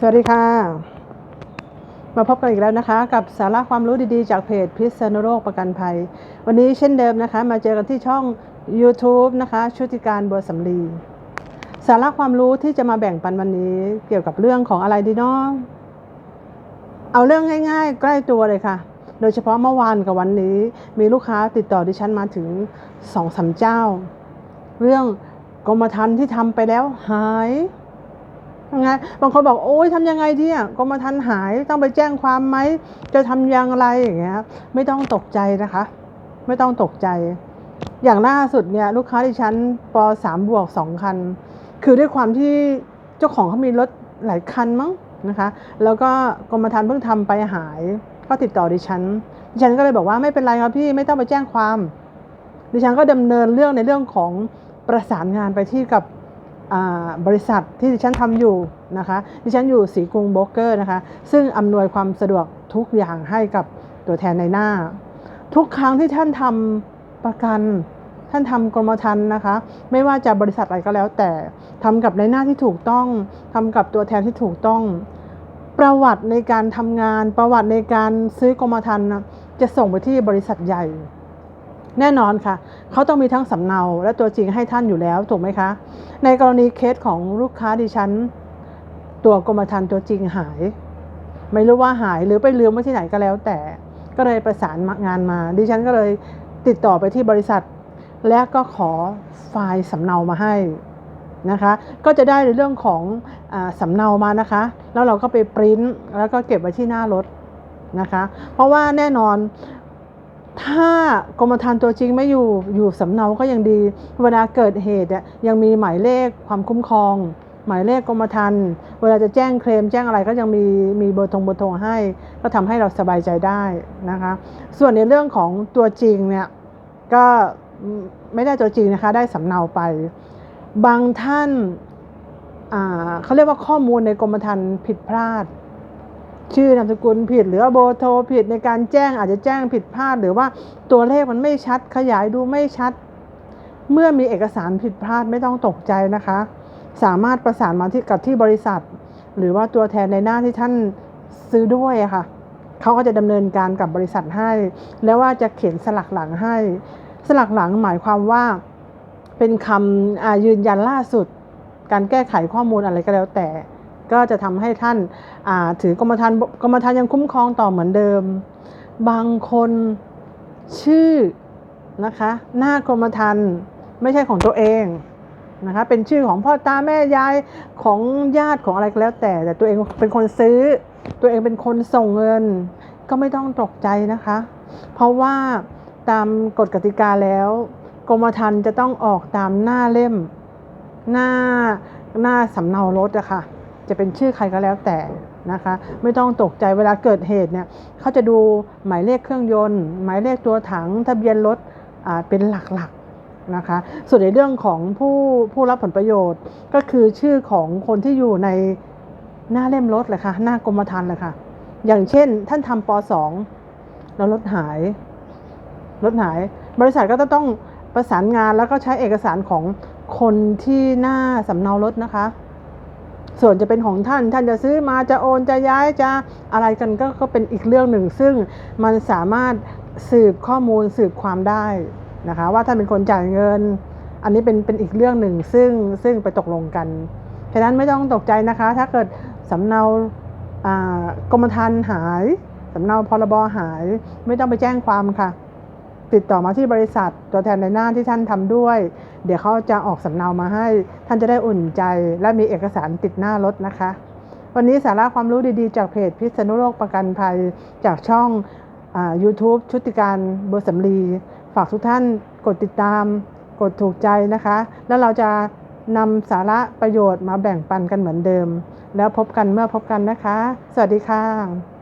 สวัสดีค่ะ มาพบกันอีกแล้วนะคะ กับสาระความรู้ดีๆ จากเพจพิษณุโรคประกันภัย วันนี้เช่นเดิมนะคะ มาเจอกันที่ช่อง YouTube นะคะ ชุติการบัวสำลีสาระความรู้ที่จะมาแบ่งปันวันนี้เกี่ยวกับเรื่องของอะไรดีเนาะเอาเรื่องง่ายๆ ใกล้ตัวเลยค่ะ โดยเฉพาะเมื่อวานกับวันนี้ มีลูกค้าติดต่อดิฉันมาถึงสองสามเจ้า เรื่องกรมธรรม์ที่ทำไปแล้วหาย ยังไงบางคนบอกโอ้ยทำยังไงดีอะกรมธรรม์หายต้องไปแจ้งความไหมจะทำอย่างไรอย่างเงี้ยไม่ต้องตกใจนะคะ ไม่ต้องตกใจ อย่างล่าสุดเนี่ยลูกค้าดิฉันป3บวก2คัน คือด้วยความที่เจ้าของเขามีรถหลายคันมั้งนะคะ แล้วก็กรมธรรม์เพิ่งทำไปหาย ก็ติดต่อดิฉันดิฉันก็เลยบอกว่าไม่เป็นไรครับพี่ไม่ต้องไปแจ้งความ ดิฉันก็ดำเนินเรื่องในเรื่องของประสานงานไปที่กับ บริษัทที่ดิฉันทำอยู่นะคะ ดิฉันอยู่สีกรุงโบรกเกอร์นะคะ ซึ่งอำนวยความสะดวกทุกอย่างให้กับตัวแทนในหน้า ทุกครั้งที่ท่านทำประกัน ท่านทำกรมธรรม์นะคะ ไม่ว่าจะบริษัทอะไรก็แล้วแต่ทำกับในหน้าที่ถูกต้องทำกับตัวแทนที่ถูกต้อง ประวัติในการทำงาน ประวัติในการซื้อกรมธรรม์จะส่งไปที่บริษัทใหญ่ แน่นอนค่ะ เขาต้องมีทั้งสำเนาและตัวจริงให้ท่านอยู่แล้วถูกไหมคะ ในกรณีเคสของลูกค้าดิฉัน ตัวกรมธรรม์ตัวจริงหาย ไม่รู้ว่าหายหรือไปลืมไว้ที่ไหนก็แล้ว แต่ก็เลยประสานงานมา ดิฉันก็เลยติดต่อไปที่บริษัท และก็ขอไฟล์สำเนามาให้นะคะ ก็จะได้ในเรื่องของอาสำเนามานะคะ แล้วเราก็ไปปริ้นแล้วก็เก็บไว้ที่หน้ารถนะคะ เพราะว่าแน่นอน ถ้ากรมธรรม์ตัวจริงไม่อยู่อยู่สำเนาก็ยังดี เวลาเกิดเหตุยังมีหมายเลขความคุ้มครอง หมายเลขกรมธรรม์เวลาจะแจ้งเคลมแจ้งอะไรก็ยังมีมีเบอร์โทรเบอร์โทรให้ ก็ทำให้เราสบายใจได้นะคะ ส่วนในเรื่องของตัวจริงเนี่ยก็ไม่ได้ตัวจริงนะคะได้สำเนาไป บางท่านเขาเรียกว่าข้อมูลในกรมธรรม์ผิดพลาด ชื่อนามสกุลผิด หรือว่าเบอร์โทรผิดในการแจ้งอาจจะแจ้งผิดพลาด หรือว่าตัวเลขมันไม่ชัดขยายดูไม่ชัด เมื่อมีเอกสารผิดพลาดไม่ต้องตกใจนะคะ สามารถประสานมาที่กับที่บริษัท หรือว่าตัวแทนในหน้าที่ท่านซื้อด้วยค่ะเขาก็จะดำเนินการกับบริษัทให้ แล้วว่าจะเขียนสลักหลังให้ สลักหลังหมายความว่า เป็นคำยืนยันล่าสุด การแก้ไขข้อมูลอะไรก็แล้วแต่ ก็จะทำให้ท่านาถือกรมธรรม์กรมธรรม์ยังคุ้มครองต่อเหมือนเดิม บางคนชื่อนะคะหน้ากรมธรรม์ไม่ใช่ของตัวเองนะคะเป็นชื่อของพ่อตาแม่ยายของญาติของอะไรก็แล้วแต่ แต่ตัวเองเป็นคนซื้อ ตัวเองเป็นคนส่งเงิน ก็ไม่ต้องตกใจนะคะ เพราะว่าตามกฎกติกาแล้ว กรมธรรม์จะต้องออกตามหน้าเล่ม หน้าหน้าสำเนารถอะค่ะ จะเป็นชื่อใครก็แล้วแต่นะคะ ไม่ต้องตกใจเวลาเกิดเหตุเนี่ยเขาจะดูหมายเลขเครื่องยนต์ หมายเลขตัวถังทะเบียนรถเป็นหลักๆนะคะ ส่วนในเรื่องของผู้ผู้รับผลประโยชน์ก็คือชื่อของคนที่อยู่ในหน้าเล่มรถเลยค่ะหน้ากรมธรรม์เลยค่ะ อย่างเช่น ท่านทำป .2 แล้วรถหายรถหาย บริษัทก็จะต้องประสานงานแล้วก็ใช้เอกสารของคนที่หน้าสำเนารถนะคะ ส่วนจะเป็นของท่าน ท่านจะซื้อมาจะโอนจะย้ายจะอะไรกันก็ก็เป็นอีกเรื่องหนึ่ง ซึ่งมันสามารถสืบข้อมูลสืบความได้นะคะว่าท่านเป็นคนจ่ายเงิน อันนี้เป็นเป็นอีกเรื่องหนึ่งซึ่งซึ่งไปตกลงกันฉะนั้นไม่ต้องตกใจนะคะ ถ้าเกิดสำเนาอ่ากรมธรรม์หายสำเนาพรบหาย ไม่ต้องไปแจ้งความค่ะ ติดต่อมาที่บริษัทตัวแทนในหน้าที่ท่านทำด้วย เดี๋ยวเขาจะออกสำเนามาให้ ท่านจะได้อุ่นใจ และมีเอกสารติดหน้ารถนะคะ วันนี้สาระความรู้ดีๆ จากเพจพิษณุโลกประกันภัยจากช่องอ YouTube ชุติการเบอร์สำลี ฝากทุกท่านกดติดตาม กดถูกใจนะคะ แล้วเราจะนำสาระประโยชน์มาแบ่งปันกันเหมือนเดิม แล้วพบกันเมื่อพบกันนะคะ สวัสดีค่ะ